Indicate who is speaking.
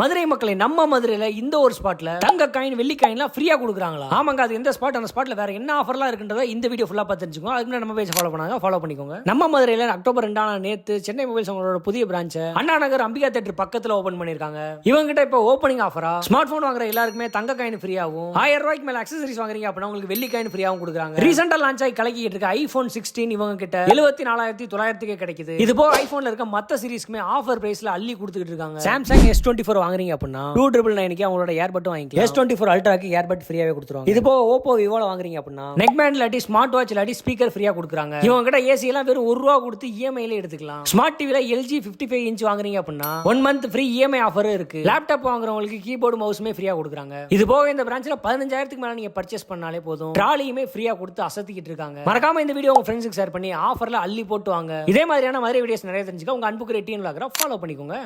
Speaker 1: மதுரை மக்களை நம்ம மதுரையில் இந்த ஒரு ஸ்பாட்ல தங்க காயின் வெள்ளி காயின்லாம் ஃப்ரீயா கொடுக்குறாங்களா? ஆமாங்க அது எந்த ஸ்பாட் அந்த ஸ்பாட்ல வேற என்ன ஆஃபர்லாம் இருக்குன்றத இந்த வீடியோ ஃபுல்லா பார்த்து தெரிஞ்சுக்கோங்க அதுக்கு முன்னாடி நம்ம பேஜ் ஃபாலோ பண்ணாங்க ஃபாலோ பண்ணிக்கோங்க. நம்ம மதுரையில் அக்டோபர் ரெண்டாம் நேற்று நேத்து சென்னை மொபைல்ஸ் அவங்களோட புதிய பிரான்ச்சை அண்ணா நகர் அம்பிகா தேட்டர் பக்கத்துல ஓப்பன் பண்ணிருக்காங்க இவங்ககிட்ட இப்போ ஓப்பனிங் ஆஃபரா ஸ்மார்ட் ஃபோன் வாங்குற எல்லாருக்குமே தங்க காயின் ஃப்ரீயாகும் ஆயிரம் ரூபாய்க்கு மேல அக்சசரிஸ் வாங்குறீங்க அப்படின்னா உங்களுக்கு வெள்ளி காயின் ஃப்ரீயாகவும் கொடுக்குறாங்க. ரீசெண்டாக லான்ச் ஆகி கலக்கிட்டு இருக்க ஐஃபோன் சிக்ஸ்டீன் இவங்க கிட்ட எழுபத்தி நாலாயிரத்தி தொள்ளாயிரத்துக்கே கிடைக்குது. இது போக ஐஃபோனில் இருக்க மத்த சீரிஸ்க்குமே ஆஃபர் பிரைஸ்ல அள்ளி கொடுத்துட்டு இருக்காங்க. சாம்சங் எஸ் டுவெண்ட்டி ஃபோர் வாங்குறீங்க அப்படின்னா டூ ட்ரிபிள் நைனுக்கு அவங்களோட ஏர்பட்டும் வாங்கிக்கலாம். எஸ் டுவெண்ட்டி ஃபோர் அல்ட்ராக்கு ஏர்பட் ஃப்ரீயாவே கொடுத்துருவாங்க. இது போக ஓப்போ விவோல வாங்குறீங்க அப்படின்னா நெக் பேண்ட் இல்லாட்டி ஸ்மார்ட் வாட்ச் இல்லாட்டி ஸ்பீக்கர் ஃப்ரீயா கொடுக்குறாங்க. இவங்க கிட்ட ஏசி எல்லாம் வெறும் ஒரு ரூபா கொடுத்து E இஎம்ஐல எடுத்துக்கலாம். ஸ்மார்ட் டிவில எல்ஜி பிப்டி ஃபைவ் இன்ச் வாங்குறீங்க அப்படின்னா ஒன் மந்த் ஃப்ரீ இஎம்ஐ ஆஃபரும் இருக்கு. லேப்டாப் வாங்குறவங்களுக்கு கீபோர்டு மவுஸுமே ஃப்ரீயா கொடுக்குறாங்க. இது போக இந்த பிரான்ச்ல பதினஞ்சாயிரத்துக்கு மேல நீங்க பர்ச்சேஸ் பண்ணாலே போதும். ட்ராலியுமே ஃப்ரீயா கொடுத்து அசத்திக்கிட்டு இருக்காங்க. மறக்காம இந்த வீடியோ உங்க ஃப்ரெண்ட்ஸுக்கு ஷேர் பண்ணி ஆஃபர்ல அள்ளி போட்டு வாங்க. இதே மாதிரியான மதுரை வீடியோஸ் நிறைய தெரிஞ்சுக்க உங்க அன்புக்கு ரெட்டியன் ஃபாலோ பண்ணிக்கோங்க.